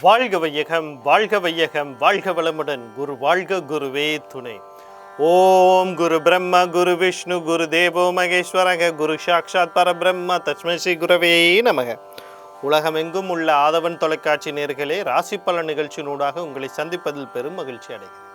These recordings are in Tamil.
வாழ்க வையகம் வாழ்க வையகம் வாழ்க வளமுடன். குரு வாழ்க குருவே துணை. ஓம் குரு பிரம்ம குரு விஷ்ணு குரு தேவோ மகேஸ்வரக குரு சாக்ஷாத் பரபிரம்ம தஸ்மை ஸ்ரீ குரவே நமக. உலகமெங்கும் உள்ள ஆதவன் தொலைக்காட்சி நேர்களே ராசி பல நிகழ்ச்சியினூடாக உங்களை சந்திப்பதில் பெரும் மகிழ்ச்சி அடைகிறேன்.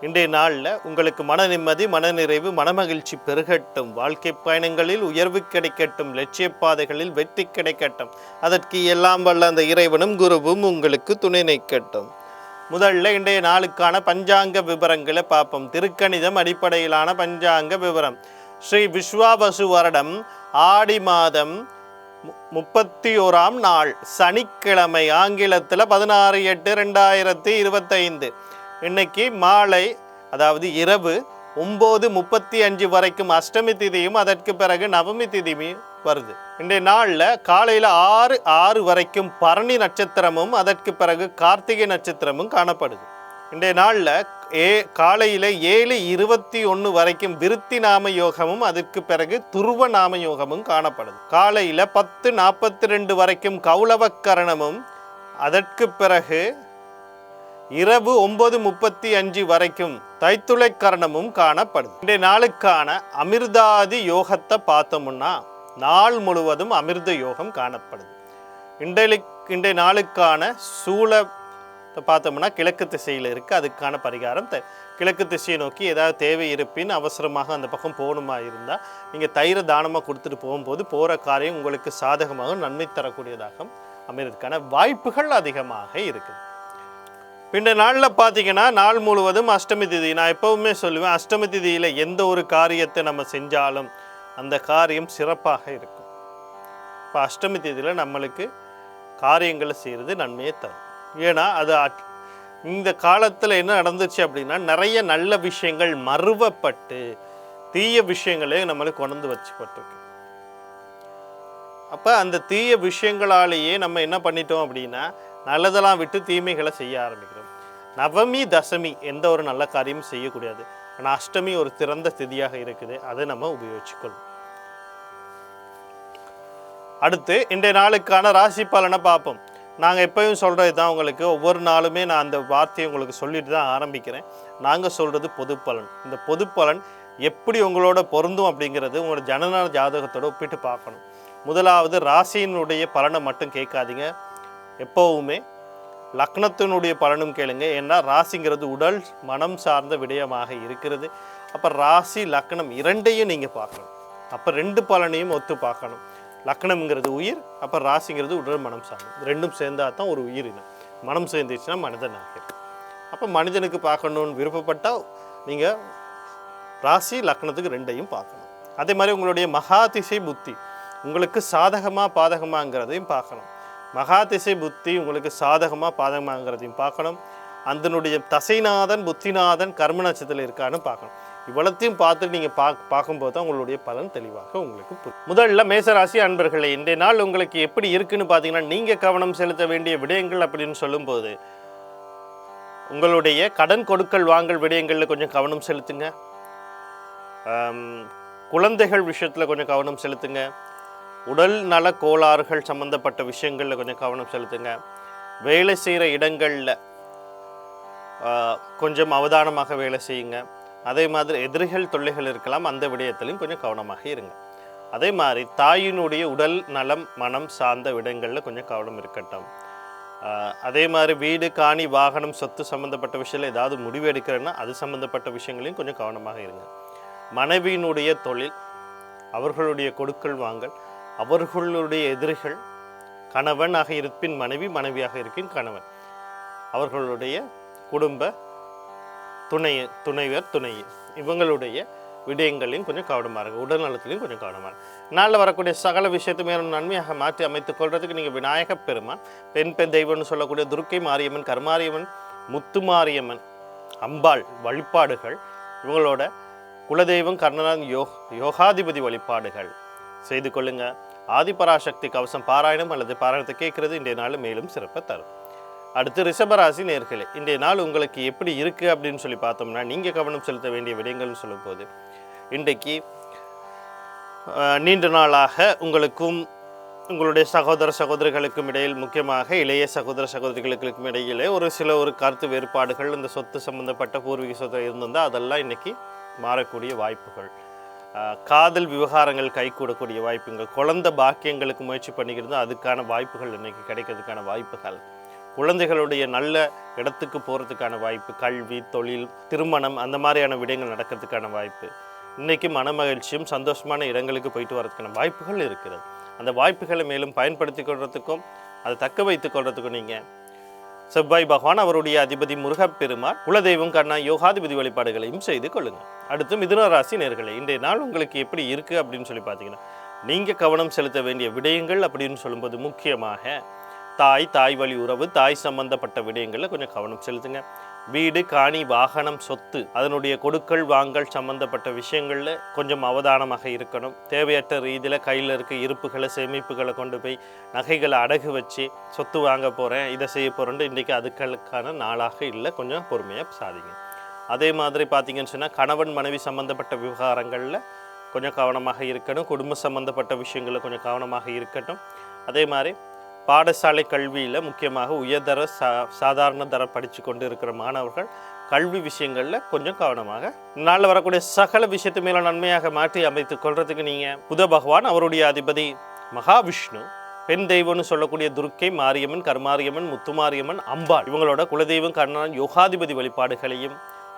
இன்றைய நாளில் உங்களுக்கு மன நிம்மதி மனநிறைவு மனமகிழ்ச்சி பெருகட்டும். வாழ்க்கை பயணங்களில் உயர்வு கிடைக்கட்டும் லட்சிய பாதைகளில் வெற்றி கிடைக்கட்டும். அதற்கு எல்லாம் வல்ல அந்த இறைவனும் குருவும் உங்களுக்கு துணை நிற்கட்டும். முதல்ல இன்றைய நாளுக்கான பஞ்சாங்க விவரங்களை பார்ப்போம். திருக்கணிதம் அடிப்படையிலான பஞ்சாங்க விவரம் ஸ்ரீ விஸ்வாபசு வருடம் ஆடி மாதம் மு- முப்பத்தி ஓராம் நாள். சனிக்கிழமை ஆங்கிலத்தில் பதினாறு எட்டு ரெண்டாயிரத்தி இருபத்தைந்து. இன்னைக்கு மாலை அதாவது இரவு ஒம்பது முப்பத்தி அஞ்சு வரைக்கும் அஷ்டமி திதியும் அதற்கு பிறகு நவமி திதியும் வருது. இன்றைய நாளில் காலையில் ஆறு ஆறு வரைக்கும் பரணி நட்சத்திரமும் அதற்கு பிறகு கார்த்திகை நட்சத்திரமும் காணப்படுது. இன்றைய நாளில் ஏ காலையில் ஏழு இருபத்தி ஒன்று வரைக்கும் விருத்தி நாம யோகமும் அதற்கு பிறகு துருவ நாம யோகமும் காணப்படுது. காலையில் பத்து நாற்பத்தி ரெண்டு வரைக்கும் கௌளவக்கரணமும் அதற்கு பிறகு இரவு ஒன்பது முப்பத்தி அஞ்சு வரைக்கும் தைத்துளை கரணமும் காணப்படுது. இன்றைய நாளுக்கான அமிர்தாதி யோகத்தை பார்த்தோம்னா நாள் முழுவதும் அமிர்த யோகம் காணப்படுது. இன்றைய இன்றைய நாளுக்கான சூழ பார்த்தோம்னா கிழக்கு திசையில் இருக்குது அதுக்கான பரிகாரம் த- கிழக்கு திசையை நோக்கி ஏதாவது தேவை இருப்பின் அவசரமாக அந்த பக்கம் போகணுமா இருந்தால் நீங்கள் தயிரை தானமாக கொடுத்துட்டு போகும்போது போகிற காரியம் உங்களுக்கு சாதகமாக நன்மை தரக்கூடியதாக அமைறதுக்கான வாய்ப்புகள் அதிகமாக இருக்குது. இந்த நாளில் பார்த்தீங்கன்னா நாள் முழுவதும் அஷ்டமி திதி. நான் எப்பவுமே சொல்லுவேன் அஷ்டமி திதியில் எந்த ஒரு காரியத்தை நம்ம செஞ்சாலும் அந்த காரியம் சிறப்பாக இருக்கும். இப்போ அஷ்டமி திதியில் நம்மளுக்கு காரியங்களை செய்கிறது நன்மையை தரும். ஏன்னா அது இந்த காலத்தில் என்ன நடந்துச்சு அப்படின்னா நிறைய நல்ல விஷயங்கள் மறுவப்பட்டு தீய விஷயங்களே நம்மளுக்கு கொண்டு வச்சுப்பட்டிருக்கு. அப்போ அந்த தீய விஷயங்களாலேயே நம்ம என்ன பண்ணிட்டோம் அப்படின்னா நல்லதெல்லாம் விட்டு தீமைகளை செய்ய ஆரம்பிக்கிறோம். நவமி தசமி எந்த ஒரு நல்ல காரியமும் செய்யக்கூடாது. ஆனால் அஷ்டமி ஒரு திறந்த திதியாக இருக்குது. அதை நம்ம உபயோகிச்சுக்கொள்ளும் அடுத்து இன்றைய நாளுக்கான ராசி பலனை பார்ப்போம். நாங்கள் எப்பயும் சொல்கிறது தான் உங்களுக்கு ஒவ்வொரு நாளுமே நான் அந்த வார்த்தையை உங்களுக்கு சொல்லிட்டு தான் ஆரம்பிக்கிறேன். நாங்கள் சொல்கிறது பொது பலன். இந்த பொது பலன் எப்படி உங்களோட பொருந்தும் அப்படிங்கிறது உங்களோட ஜனநாயக ஜாதகத்தோடு ஒப்பிட்டு பார்க்கணும். முதலாவது ராசியினுடைய பலனை மட்டும் கேட்காதீங்க. எப்போவுமே லக்னத்தினுடைய பலனும் கேளுங்க. ஏன்னா ராசிங்கிறது உடல் மனம் சார்ந்த விடயமாக இருக்கிறது. அப்போ ராசி லக்னம் இரண்டையும் நீங்கள் பார்க்கணும். அப்போ ரெண்டு பலனையும் ஒத்து பார்க்கணும். லக்னம்ங்கிறது உயிர் அப்போ ராசிங்கிறது உடல் மனம் சார்ந்தது ரெண்டும் சேர்ந்தால் தான் ஒரு உயிரினம் மனம் சேர்ந்துச்சுன்னா மனிதன் ஆகிறது அப்போ மனிதனுக்கு பார்க்கணுன்னு விருப்பப்பட்டால் நீங்கள் ராசி லக்னத்துக்கு ரெண்டையும் பார்க்கணும். அதே மாதிரி உங்களுடைய மகாதிசை புத்தி. உங்களுக்கு சாதகமாக பாதகமாங்கிறதையும் பார்க்கணும். மகாதிசை புத்தி உங்களுக்கு சாதகமாக பாதகமாகங்கிறதையும் பார்க்கணும். அதனுடைய தசைநாதன் புத்திநாதன் கர்ம நட்சத்திரத்தில் இருக்கான்னு பார்க்கணும். இவ்வளத்தையும் பார்த்துட்டு நீங்கள் பா பார்க்கும்போது தான் உங்களுடைய பலன் தெளிவாக உங்களுக்கு புரியும். முதல்ல மேசராசி அன்பர்களே இன்றைய நாள் உங்களுக்கு எப்படி இருக்குன்னு பார்த்தீங்கன்னா நீங்கள் கவனம் செலுத்த வேண்டிய விடயங்கள் அப்படின்னு சொல்லும்போது உங்களுடைய கடன் கொடுக்கல் வாங்கல் விடயங்களில் கொஞ்சம் கவனம் செலுத்துங்க. குழந்தைகள் விஷயத்தில் கொஞ்சம் கவனம் செலுத்துங்க. உடல் நல கோளாறுகள் சம்மந்தப்பட்ட விஷயங்களில் கொஞ்சம் கவனம் செலுத்துங்க. வேலை செய்கிற இடங்களில் கொஞ்சம் அவதானமாக வேலை செய்யுங்க. அதே மாதிரி எதிரிகள் தொல்லைகள் இருக்கலாம் அந்த விடயத்திலையும் கொஞ்சம் கவனமாக இருங்க. அதே மாதிரி தாயினுடைய உடல் நலம் மனம் சார்ந்த விடங்களில் கொஞ்சம் கவனம் இருக்கட்டும். ஆஹ் அதே மாதிரி வீடு காணி வாகனம் சொத்து சம்மந்தப்பட்ட விஷயத்தில் ஏதாவது முடிவு எடுக்கிறேன்னா அது சம்மந்தப்பட்ட விஷயங்களையும் கொஞ்சம் கவனமாக இருங்க. மனைவியினுடைய தொழில் அவர்களுடைய கொடுக்கல் வாங்கல் அவர்களுடைய எதிரிகள் கணவனாக இருப்பின் மனைவி மனைவியாக இருப்பின் கணவன். அவர்களுடைய குடும்ப துணை துணைவர் துணை இவங்களுடைய விடயங்களையும் கொஞ்சம் கவனமாக இருங்க. உடல் நலத்திலையும் கொஞ்சம் கவனமாக நாளில் வரக்கூடிய சகல விஷயத்தை மேலும் நன்மையாக மாற்றி அமைத்துக் கொள்றதுக்கு நீங்கள் விநாயகப் பெருமான் பெண் பெண் தெய்வம்னு சொல்லக்கூடிய துர்க்கை மாரியம்மன் கருமாரியம்மன் முத்துமாரியம்மன் அம்பாள் வழிபாடுகள் இவங்களோட குலதெய்வம் கர்ணநாதன் யோ யோகாதிபதி வழிபாடுகள் செய்து கொள்ளுங்கள் ஆதிபராசக்தி கவசம் பாராயணம் அல்லது பாராயணத்தை கேட்கறது. இன்றைய நாள் மேலும் சிறப்பை தரும். அடுத்து ரிஷபராசி நேர்களே இன்றைய நாள் உங்களுக்கு எப்படி இருக்குது அப்படின்னு சொல்லி பார்த்தோம்னா நீங்கள் கவனம் செலுத்த வேண்டிய விடயங்கள்னு சொல்லும்போது இன்றைக்கு நீண்ட நாளாக உங்களுக்கும் உங்களுடைய சகோதர சகோதரிகளுக்கும் இடையில் முக்கியமாக இளைய சகோதர சகோதரிகளுக்கும் இடையிலே ஒரு சில ஒரு கருத்து வேறுபாடுகள் இந்த சொத்து சம்பந்தப்பட்ட பூர்வீக சொத்து இருந்திருந்தால் அதெல்லாம் இன்றைக்கி மாறக்கூடிய வாய்ப்புகள். காதல் விவகாரங்கள் கைகூடக்கூடிய வாய்ப்புகள் குழந்தை பாக்கியங்களுக்கு முயற்சி பண்ணிக்கிறது அதுக்கான வாய்ப்புகள் இன்றைக்கி கிடைக்கிறதுக்கான வாய்ப்புகள். குழந்தைகளுடைய நல்ல இடத்துக்கு போகிறதுக்கான வாய்ப்பு கல்வி தொழில் திருமணம் அந்த மாதிரியான விடயங்கள் நடக்கிறதுக்கான வாய்ப்பு. இன்னைக்கு மனமகிழ்ச்சியும் சந்தோஷமான இடங்களுக்கு போயிட்டு வரதுக்கான வாய்ப்புகள் இருக்கிறது. அந்த வாய்ப்புகளை மேலும் பயன்படுத்தி கொள்றதுக்கும் அதை தக்க வைத்து கொள்றதுக்கும் நீங்கள் செவ்வாய் பகவான் அவருடைய அதிபதி முருகப்பெருமாள் குலதெய்வம் கண்ணா யோகாதிபதி வழிபாடுகளையும் செய்து கொள்ளுங்க அடுத்து மிதுன ராசி நேர்களை இன்றைய நாள் உங்களுக்கு எப்படி இருக்கு அப்படின்னு சொல்லி பார்த்தீங்கன்னா நீங்க கவனம் செலுத்த வேண்டிய விடயங்கள் அப்படின்னு சொல்லும்போது முக்கியமாக தாய் தாய் வழி உறவு தாய் சம்பந்தப்பட்ட விடயங்களில் கொஞ்சம் கவனம் செலுத்துங்க. வீடு காணி வாகனம் சொத்து அதனுடைய கொடுக்கல் வாங்கல் சம்பந்தப்பட்ட விஷயங்களில் கொஞ்சம் அவதானமாக இருக்கணும். தேவையற்ற ரீதியில் கையில் இருக்க இருப்புகளை சேமிப்புகளை கொண்டு போய் நகைகளை அடகு வச்சு சொத்து வாங்க போகிறேன் இதை செய்ய போகிறேன்ட்டு இன்றைக்கி அதுக்களுக்கான நாளாக இல்லை. கொஞ்சம் பொறுமையாக சாதிங்க. அதே மாதிரி பார்த்தீங்கன்னு சொன்னால் கணவன் மனைவி சம்பந்தப்பட்ட விவகாரங்களில் கொஞ்சம் கவனமாக இருக்கணும். குடும்ப சம்பந்தப்பட்ட விஷயங்களில் கொஞ்சம் கவனமாக இருக்கட்டும். அதே மாதிரி பாடசாலை கல்வியில் முக்கியமாக உயர்தர சா சாதாரண தர படித்து கொண்டு இருக்கிற மாணவர்கள் கல்வி விஷயங்களில் கொஞ்சம் கவனமாக நாளில் வரக்கூடிய சகல விஷயத்து மேலே நன்மையாக மாற்றி அமைத்து கொள்றதுக்கு நீங்கள் புத பகவான் அவருடைய அதிபதி மகாவிஷ்ணு பெண் தெய்வம்னு சொல்லக்கூடிய துர்க்கை மாரியம்மன் கருமாரியம்மன் முத்துமாரியம்மன் அம்பாள் இவங்களோட குலதெய்வம் கர்ணன் யோகாதிபதி வழிபாடுகளையும்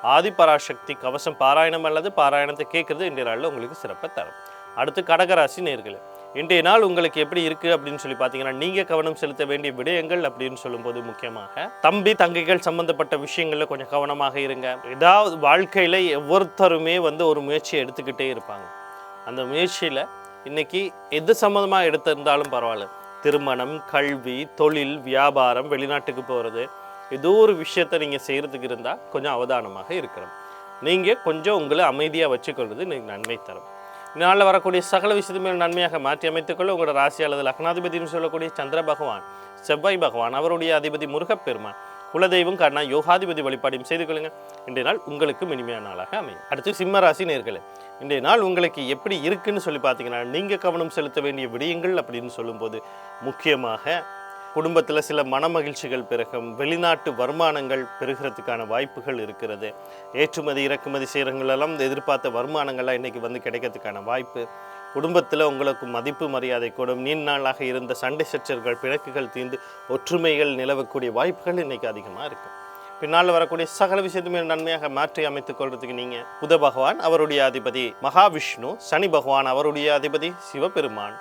ஆதிபராசக்தி கவசம் பாராயணம் அல்லது பாராயணத்தை கேட்குறது இன்றைய நாளில் உங்களுக்கு சிறப்பை தரும். அடுத்து கடகராசி நேர்களே இன்றைய நாள் உங்களுக்கு எப்படி இருக்குது அப்படின்னு சொல்லி பார்த்தீங்கன்னா நீங்கள் கவனம் செலுத்த வேண்டிய விடயங்கள் அப்படின்னு சொல்லும்போது முக்கியமாக தம்பி தங்கைகள் சம்பந்தப்பட்ட விஷயங்களில் கொஞ்சம் கவனமாக இருங்க. ஏதாவது வாழ்க்கையில் ஒவ்வொருத்தருமே வந்து ஒரு முயற்சியை எடுத்துக்கிட்டே இருப்பாங்க. அந்த முயற்சியில் இன்னைக்கு எது சம்மந்தமாக எடுத்திருந்தாலும் பரவாயில்ல. திருமணம் கல்வி தொழில் வியாபாரம் வெளிநாட்டுக்கு போகிறது ஏதோ ஒரு விஷயத்தை நீங்கள் செய்கிறதுக்கு இருந்தால் கொஞ்சம் அவதானமாக இருக்கணும் நீங்கள் கொஞ்சம் உங்களை அமைதியாக வச்சுக்கொள்வது நீங்கள் நன்மை தரும். நாளில் வரக்கூடிய சகல விஷயத்து நன்மையாக மாற்றி அமைத்துக்கொள்ள உங்களோட ராசி அல்லது லக்னாதிபதினு சொல்லக்கூடிய சந்திர பகவான் செவ்வாய் பகவான் அவருடைய அதிபதி முருகப்பெருமான் குலதெய்வம் காரணம் யோகாதிபதி வழிபாடையும் செய்து கொள்ளுங்க. இன்றைய நாள் உங்களுக்கு இனிமையான நாளாக அமையும். அடுத்து சிம்ம ராசி நேர்களே இன்றைய நாள் உங்களுக்கு எப்படி இருக்குன்னு சொல்லி பார்த்தீங்கன்னா நீங்கள் கவனம் செலுத்த வேண்டிய விடயங்கள் அப்படின்னு சொல்லும்போது முக்கியமாக குடும்பத்தில் சில மனமகிழ்ச்சிகள் பிறகும் வெளிநாட்டு வருமானங்கள் பெருகிறதுக்கான வாய்ப்புகள் இருக்கிறது. ஏற்றுமதி இறக்குமதி செய்கிறவங்களெல்லாம் எதிர்பார்த்த வருமானங்கள்லாம் இன்றைக்கி வந்து கிடைக்கிறதுக்கான வாய்ப்பு. குடும்பத்தில் உங்களுக்கு மதிப்பு மரியாதை கூடும். நீண்ட நாளாக இருந்த சண்டை சச்சர்கள் பிணக்குகள் தீர்ந்து ஒற்றுமைகள் நிலவக்கூடிய வாய்ப்புகள் இன்றைக்கி அதிகமாக இருக்குது பின்னால் வரக்கூடிய சகல விஷயத்துமே நன்மையாக மாற்றி அமைத்துக் கொள்றதுக்கு நீங்கள் புத பகவான் அவருடைய அதிபதி மகாவிஷ்ணு சனி பகவான் அவருடைய அதிபதி சிவபெருமான்.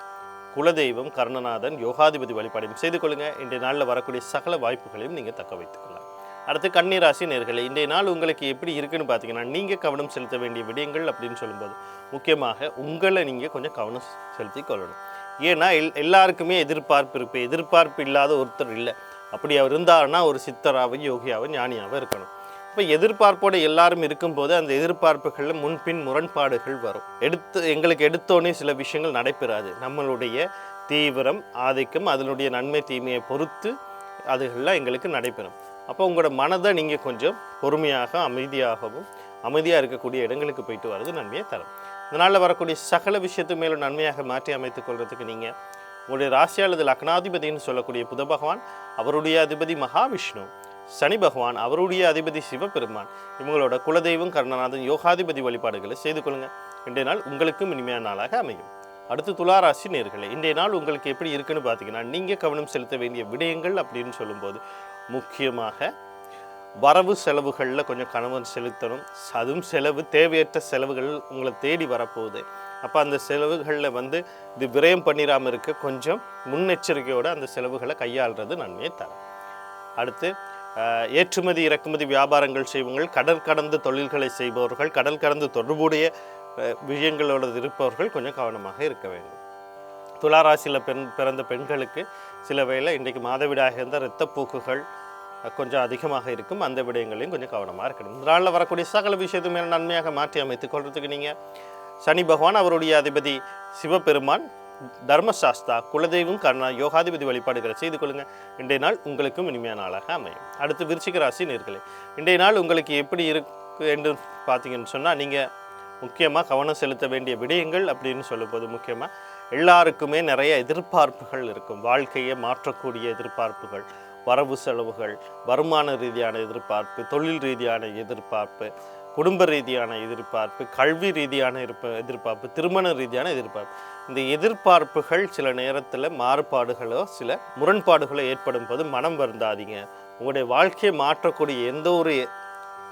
குலதெய்வம் கர்ணநாதன் யோகாதிபதி வழிபாடையும் செய்து கொள்ளுங்கள் இன்றைய நாளில் வரக்கூடிய சகல வாய்ப்புகளையும் நீங்கள் தக்க வைத்துக்கொள்ளலாம். அடுத்து கன்னிராசி நேர்களை இன்றைய நாள் உங்களுக்கு எப்படி இருக்குன்னு பார்த்தீங்கன்னா நீங்கள் கவனம் செலுத்த வேண்டிய விடயங்கள் அப்படின்னு சொல்லும்போது முக்கியமாக உங்களை நீங்கள் கொஞ்சம் கவனம் செலுத்தி கொள்ளணும். ஏன்னா எல் எல்லாருக்குமே எதிர்பார்ப்பு இருப்பு எதிர்பார்ப்பு இல்லாத ஒருத்தர் இல்லை. அப்படி அவர் இருந்தாருன்னா ஒரு சித்தராகவும் யோகியாகவும் ஞானியாகவும் இருக்கணும். அப்போ எதிர்பார்ப்போடு எல்லாரும் இருக்கும்போது அந்த எதிர்பார்ப்புகளில் முன்பின் முரண்பாடுகள் வரும். எடுத்து எங்களுக்கு எடுத்தோடனே சில விஷயங்கள் நடைபெறாது. நம்மளுடைய தீவிரம் ஆதிக்கம் அதனுடைய நன்மை தீமையை பொறுத்து அதுகள்லாம் எங்களுக்கு நடைபெறும். அப்போ உங்களோட மனதை நீங்கள் கொஞ்சம் பொறுமையாக அமைதியாகவும் அமைதியாக இருக்கக்கூடிய இடங்களுக்கு போயிட்டு வர்றது நன்மையை தரும். இதனால் வரக்கூடிய சகல விஷயத்து மேலும் நன்மையாக மாற்றி அமைத்துக் கொள்வதுக்கு நீங்கள் உங்களுடைய ராசி அல்லது லக்னாதிபதினு சொல்லக்கூடிய புத பகவான் அவருடைய அதிபதி மகாவிஷ்ணு. சனி பகவான் அவருடைய அதிபதி சிவபெருமான் இவங்களோட குலதெய்வம் கர்ணநாதன் யோகாதிபதி வழிபாடுகளை செய்து கொள்ளுங்கள் இன்றைய நாள் உங்களுக்கும் இனிமையான நாளாக அமையும். அடுத்து துளாராசி நேர்களே இன்றைய நாள் உங்களுக்கு எப்படி இருக்குன்னு பார்த்தீங்கன்னா நீங்கள் கவனம் செலுத்த வேண்டிய விடயங்கள் அப்படின்னு சொல்லும்போது முக்கியமாக வரவு செலவுகளில் கொஞ்சம் கணவன் செலுத்தணும். அதுவும் செலவு தேவையற்ற செலவுகள் உங்களை தேடி வரப்போகுது. அப்போ அந்த செலவுகளில் வந்து இது விரயம் பண்ணிடாமல் இருக்க கொஞ்சம் முன்னெச்சரிக்கையோடு அந்த செலவுகளை கையாளுறது நன்மையை தரும். அடுத்து ஏற்றுமதி இறக்குமதி வியாபாரங்கள் செய்வங்கள் கடல் கடந்து தொழில்களை செய்பவர்கள் கடல் கடந்து தொடர்புடைய விஷயங்களோடு இருப்பவர்கள் கொஞ்சம் கவனமாக இருக்க வேண்டும். துளாராசியில் பெண் பிறந்த பெண்களுக்கு சில வேளை இன்றைக்கு மாதவிடாக இருந்த இரத்தப்போக்குகள் கொஞ்சம் அதிகமாக இருக்கும். அந்த விடயங்களையும் கொஞ்சம் கவனமாக இருக்கணும். இந்த நாளில் வரக்கூடிய சகல விஷயத்து மேலே நன்மையாக மாற்றி அமைத்துக் கொள்றதுக்கு நீங்கள் சனி பகவான் அவருடைய அதிபதி சிவபெருமான் தர்மசாஸ்தா குலதெய்வம் கர்ணா யோகாதிபதி வழிபாடுகளை செய்து கொள்ளுங்கள் இன்றைய நாள் உங்களுக்கும் இனிமையான நாளாக அமையும். அடுத்து விருச்சிக ராசி நேர்களே இன்றைய நாள் உங்களுக்கு எப்படி இருக்கு என்று பார்த்தீங்கன்னு சொன்னால் நீங்கள் முக்கியமாக கவனம் செலுத்த வேண்டிய விடயங்கள் அப்படின்னு சொல்லும்போது முக்கியமாக எல்லாருக்குமே நிறைய எதிர்பார்ப்புகள் இருக்கும். வாழ்க்கையை மாற்றக்கூடிய எதிர்பார்ப்புகள் வரவு செலவுகள் வருமான ரீதியான எதிர்பார்ப்பு தொழில் ரீதியான எதிர்பார்ப்பு குடும்ப ரீதியான எதிர்பார்ப்பு கல்வி ரீதியான இருப்ப எதிர்பார்ப்பு திருமண ரீதியான எதிர்பார்ப்பு. இந்த எதிர்பார்ப்புகள் சில நேரத்தில் மாறுபாடுகளோ சில முரண்பாடுகளோ ஏற்படும் போது மனம் வருந்தாதீங்க. உங்களுடைய வாழ்க்கையை மாற்றக்கூடிய எந்த ஒரு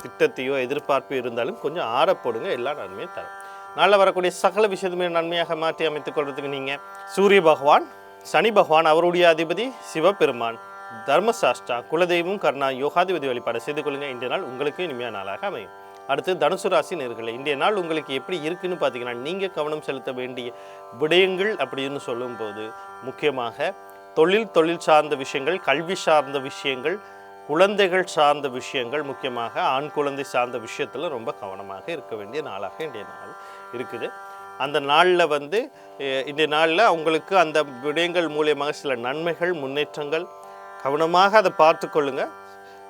திட்டத்தையோ எதிர்பார்ப்போ இருந்தாலும் கொஞ்சம் ஆறப்படுங்க எல்லா நன்மையும் தரும். நாளில் வரக்கூடிய சகல விஷயத்துமே நன்மையாக மாற்றி அமைத்துக் கொள்றதுக்கு நீங்கள் சூரிய பகவான் சனி பகவான் அவருடைய அதிபதி சிவபெருமான் தர்மசாஸ்திரா குலதெய்வம் கர்ணா யோகாதிபதி வழிபாடு செய்து கொள்ளுங்கள் இன்றைய நாள் உங்களுக்கு இனிமையான நாளாக அமையும். அடுத்து தனுசு ராசி நேர்களை இன்றைய நாள் உங்களுக்கு எப்படி இருக்குன்னு பார்த்தீங்கன்னா நீங்கள் கவனம் செலுத்த வேண்டிய விடயங்கள் அப்படின்னு சொல்லும்போது முக்கியமாக தொழில் தொழில் சார்ந்த விஷயங்கள் கல்வி சார்ந்த விஷயங்கள் குழந்தைகள் சார்ந்த விஷயங்கள் முக்கியமாக ஆண் குழந்தை சார்ந்த விஷயத்தில் ரொம்ப கவனமாக இருக்க வேண்டிய நாளாக இன்றைய நாள் இருக்குது. அந்த நாளில் வந்து இன்றைய நாளில் அவங்களுக்கு அந்த விடயங்கள் மூலியமாக சில நன்மைகள் முன்னேற்றங்கள் கவனமாக அதை பார்த்து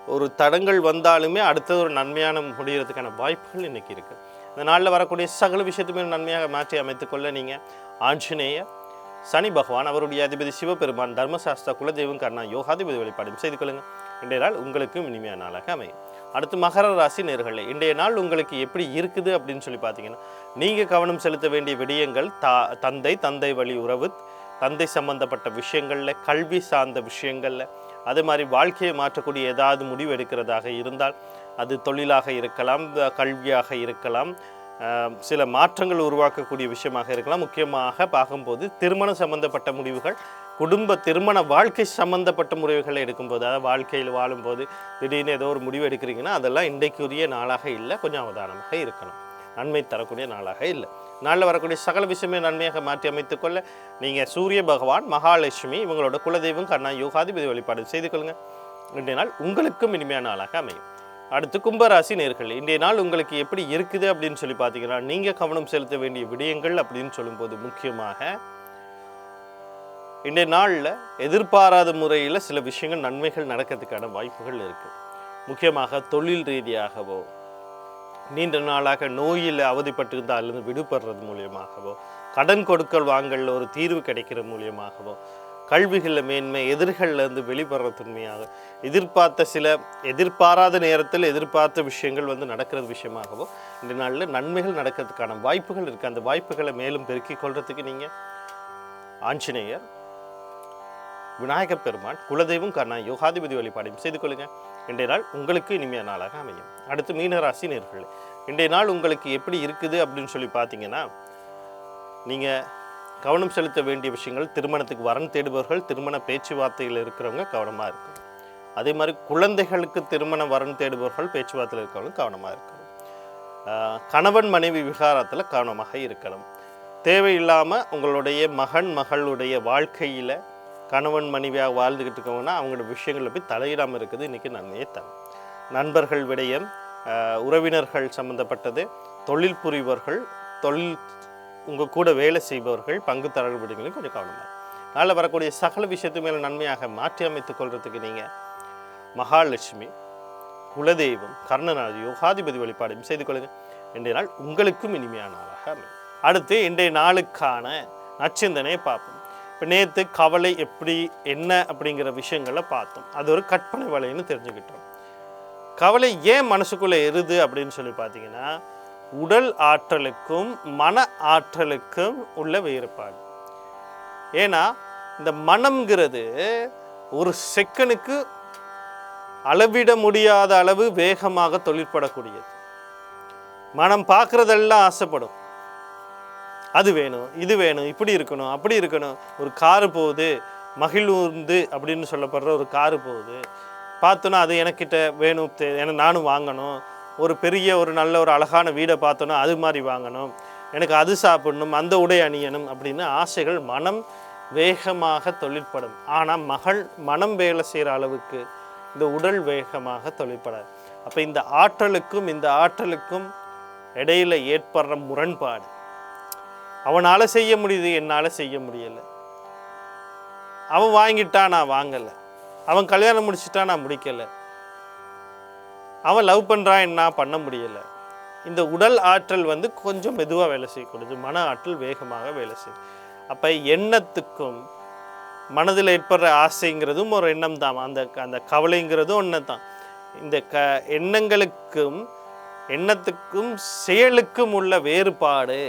ஒரு தடங்கள் வந்தாலுமே அடுத்தது ஒரு நன்மையான முடிகிறதுக்கான வாய்ப்புகள் இன்றைக்கி இருக்குது இந்த நாளில் வரக்கூடிய சகல விஷயத்துமே நன்மையாக மாற்றி அமைத்துக்கொள்ள நீங்கள் ஆஞ்சநேயர் சனி பகவான் அவருடைய அதிபதி சிவபெருமான் தர்மசாஸ்திர குலதெய்வம் கர்ணா யோகாதிபதி வழிபாடும் செய்து கொள்ளுங்கள் இன்றைய நாள் உங்களுக்கும் இனிமையான நாளாக அமையும். அடுத்து மகர ராசி நேர்களை இன்றைய நாள் உங்களுக்கு எப்படி இருக்குது அப்படின்னு சொல்லி பார்த்தீங்கன்னா நீங்கள் கவனம் செலுத்த வேண்டிய விடயங்கள் தா தந்தை தந்தை வழி உறவு தந்தை சம்பந்தப்பட்ட விஷயங்களில் கல்வி சார்ந்த விஷயங்களில் அதே மாதிரி வாழ்க்கையை மாற்றக்கூடிய ஏதாவது முடிவு எடுக்கிறதாக இருந்தால் அது தொழிலாக இருக்கலாம் கல்வியாக இருக்கலாம் சில மாற்றங்கள் உருவாக்கக்கூடிய விஷயமாக இருக்கலாம். முக்கியமாக பார்க்கும்போது திருமணம் சம்பந்தப்பட்ட முடிவுகள் குடும்ப திருமண வாழ்க்கை சம்பந்தப்பட்ட முடிவுகளை எடுக்கும்போது அதாவது வாழ்க்கையில் வாழும்போது திடீர்னு ஏதோ ஒரு முடிவு எடுக்கிறீங்கன்னா அதெல்லாம் இன்றைக்குரிய நாளாக இல்லை கொஞ்சம் அவதானமாக இருக்கணும். நன்மை தரக்கூடிய நாளாக இல்லை. நாளில் வரக்கூடிய சகல விஷயமே நன்மையாக மாற்றி அமைத்துக்கொள்ள நீங்கள் சூரிய பகவான் மகாலட்சுமி இவங்களோட குலதெய்வம் கண்ணா யோகாதிபதி வழிபாடு செய்து கொள்ளுங்க. இன்றைய நாள் உங்களுக்கும் இனிமையான நாளாக அமையும். அடுத்து கும்பராசி நேர்கள் இன்றைய நாள் உங்களுக்கு எப்படி இருக்குது அப்படின்னு சொல்லி பார்த்தீங்கன்னா நீங்கள் கவனம் செலுத்த வேண்டிய விடயங்கள் அப்படின்னு சொல்லும்போது முக்கியமாக இன்றைய நாளில் எதிர்பாராத முறையில் சில விஷயங்கள் நன்மைகள் நடக்கிறதுக்கான வாய்ப்புகள் இருக்குது முக்கியமாக தொழில் ரீதியாகவோ நீண்ட நாளாக நோயில் அவதிப்பட்டிருந்த அல்லது விடுபடுறது மூலியமாகவோ கடன் கொடுக்கல் வாங்கல ஒரு தீர்வு கிடைக்கிற மூலியமாகவோ கல்விகளில் மேன்மை எதிர்களிலிருந்து வெளிப்படுற தன்மையாக எதிர்பார்த்த சில எதிர்பாராத நேரத்தில் எதிர்பார்த்த விஷயங்கள் வந்து நடக்கிறது விஷயமாகவோ இந்த நாளில் நன்மைகள் நடக்கிறதுக்கான வாய்ப்புகள் இருக்குது அந்த வாய்ப்புகளை மேலும் பெருக்கிக் கொள்றதுக்கு நீங்கள் ஆஞ்சநேயர் விநாயகப் பெருமான் குலதெய்வம் கர்ணா யோகாதிபதி வழிபாடையும் செய்து கொள்ளுங்கள். இன்றைய நாள் உங்களுக்கு இனிமையான நாளாக அமையும். அடுத்து மீனராசி நேர்களே இன்றைய நாள் உங்களுக்கு எப்படி இருக்குது அப்படின்னு சொல்லி பார்த்தீங்கன்னா நீங்கள் கவனம் செலுத்த வேண்டிய விஷயங்கள் திருமணத்துக்கு வரன் தேடுபவர்கள் திருமண பேச்சுவார்த்தையில் இருக்கிறவங்க கவனமாக இருக்கும் அதே மாதிரி குழந்தைகளுக்கு திருமண வரன் தேடுபவர்கள் பேச்சுவார்த்தையில் இருக்கிறவங்க கவனமாக இருக்கும் கணவன் மனைவி விகாரத்தில் கவனமாக இருக்கணும். தேவையில்லாமல் உங்களுடைய மகன் மகளுடைய வாழ்க்கையில் கணவன் மனைவியாக வாழ்ந்துக்கிட்டு இருக்கவங்கன்னா அவங்களோட விஷயங்களில் போய் தலையிடாமல் இருக்குது. இன்றைக்கி நன்மையை தரும் நண்பர்கள் விடயம் ஆஹ் உறவினர்கள் சம்மந்தப்பட்டது தொழில் புரிபவர்கள் தொழில் உங்கள் கூட வேலை செய்பவர்கள் பங்கு விடங்களும் கொஞ்சம் கவனமாக நாளில் வரக்கூடிய சகல விஷயத்து மேலே நன்மையாக மாற்றி அமைத்துக் கொள்றதுக்கு நீங்கள் மகாலட்சுமி குலதெய்வம் கர்ணநாதி யோகாதிபதி வழிபாடையும் செய்து கொள்ளுங்க. இன்றைய நாள் உங்களுக்கும் இனிமையான நாளாக அமையும். அடுத்து இன்றைய நாளுக்கான நச்சிந்தனையை பார்ப்போம். இப்போ நேற்று கவலை எப்படி என்ன அப்படிங்கிற விஷயங்களை பார்த்தோம். அது ஒரு கற்பனை வலைன்னு தெரிஞ்சுக்கிட்டோம். கவலை ஏன் மனசுக்குள்ளே எருது அப்படின்னு சொல்லி பார்த்தீங்கன்னா உடல் ஆற்றலுக்கும் மன ஆற்றலுக்கும் உள்ள வேறுபாடு. ஏன்னா இந்த மனம்ங்கிறது ஒரு செக்கனுக்கு அளவிட முடியாத அளவு வேகமாக தொழிற்படக்கூடியது. மனம் பார்க்குறதெல்லாம் ஆசைப்படும். அது வேணும் இது வேணும் இப்படி இருக்கணும் அப்படி இருக்கணும். ஒரு காரு போகுது மகிழ்வுந்து அப்படின்னு சொல்லப்படுற ஒரு காரு போகுது. பார்த்தோன்னா அது எனக்கிட்ட வேணும் தே- எனக்கு நானும் வாங்கணும். ஒரு பெரிய ஒரு நல்ல ஒரு அழகான வீடை பார்த்தோன்னா அது மாதிரி வாங்கணும். எனக்கு அது சாப்பிடணும் அந்த உடை அணியணும் அப்படின்னு ஆசைகள் மனம் வேகமாக தொழிற்படும். ஆனால் மகள் மனம் வேலை செய்கிற அளவுக்கு இந்த உடல் வேகமாக தொழிற்படாது. அப்போ இந்த ஆற்றலுக்கும் இந்த ஆற்றலுக்கும் இடையில ஏற்படுற முரண்பாடு அவனால் செய்ய முடியுது என்னால் செய்ய முடியலை. அவன் வாங்கிட்டா நான் வாங்கலை. அவன் கல்யாணம் முடிச்சிட்டா நான் முடிக்கலை. அவன் லவ் பண்ணுறான் என்ன பண்ண முடியலை. இந்த உடல் ஆற்றல் வந்து கொஞ்சம் மெதுவாக வேலை செய்யக்கூடியது மன ஆற்றல் வேகமாக வேலை செய்யும். அப்போ எண்ணத்துக்கும் மனதில் ஏற்படுற ஆசைங்கிறதும் ஒரு எண்ணம் தான். அந்த அந்த கவலைங்கிறதும் ஒன்று தான். இந்த க எண்ணங்களுக்கும் எண்ணத்துக்கும் செயலுக்கும் உள்ள வேறுபாடு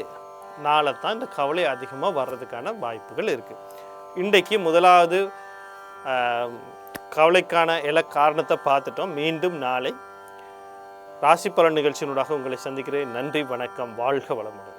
நாளை தான் இந்த கவலை அதிகமாக வர்றதுக்கான வாய்ப்புகள் இருக்குது இன்றைக்கு முதலாவது கவலைக்கான எல்லா காரணத்தை பார்த்துட்டோம். மீண்டும் நாளை. ராசி பலன் நிகழ்ச்சியினூடாக உங்களை சந்திக்கிறேன். நன்றி வணக்கம். வாழ்க வளமுடன்.